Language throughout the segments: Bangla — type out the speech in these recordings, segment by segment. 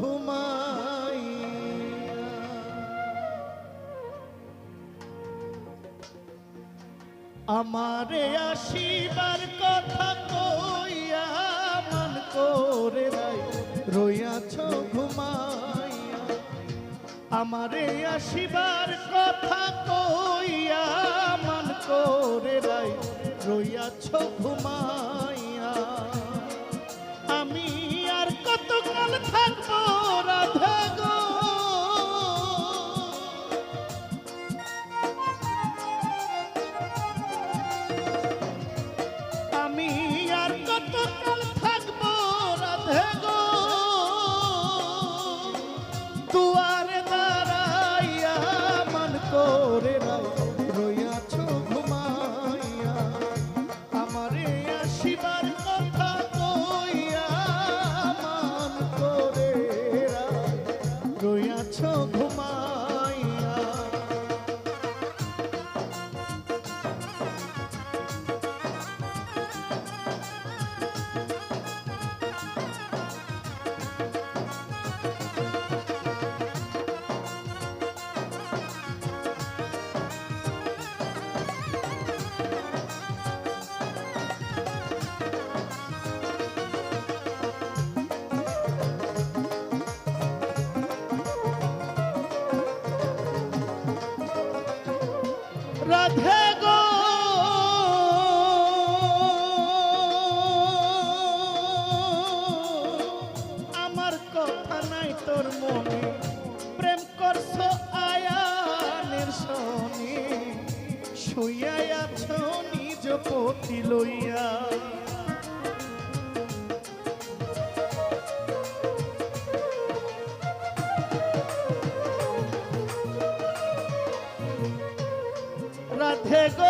ঘুমাই আমারে আসিবার কথা কইয়া মন করে রইয়াছ ঘুমাইয়া। আমারে আসিবার কথা কইয়া মন করে রইয়াছ ঘুমাই থাকো রাধা রাধে পথে গো।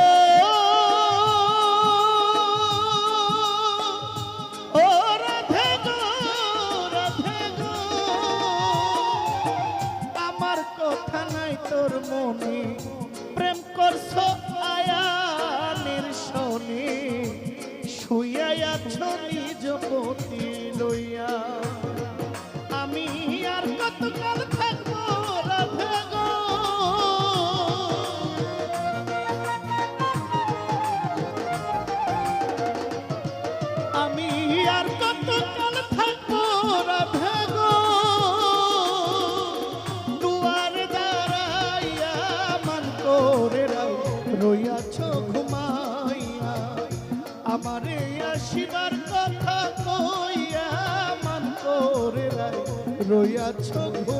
রইয়াছ ঘর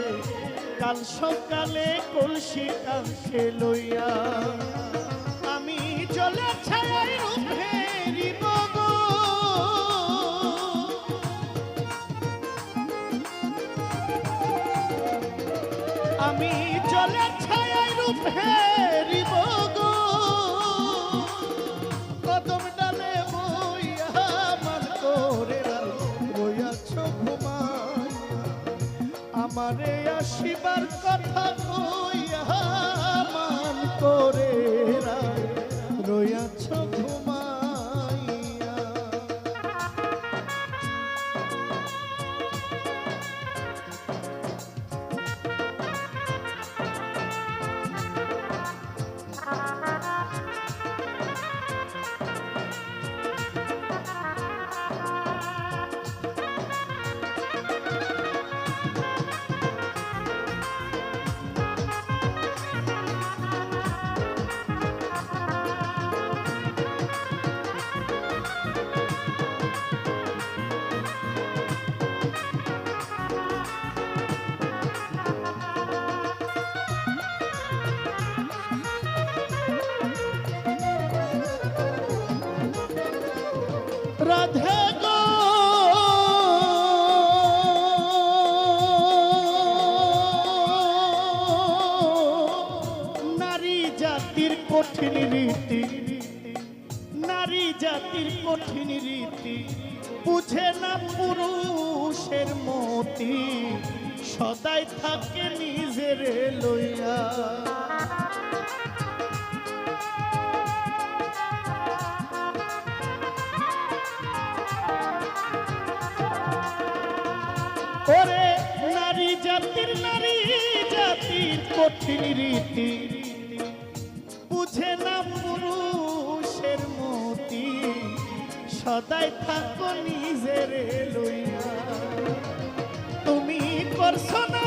কাল সকালে কলসি কাছে লইয়া আমি চলে ছায় আমি চলে ছায় রূপ হে রিবগো আসিবার রাধে নারী জাতির কঠিন রীতি, নারী জাতির কঠিন রীতি না পুরুষের মতি, সদাই থাকে নিজের লইয়া। কঠিন রীতি। বুঝে না পুরুষের মতি। সদাই থাকো নিজের লইয়া। তুমি করছ না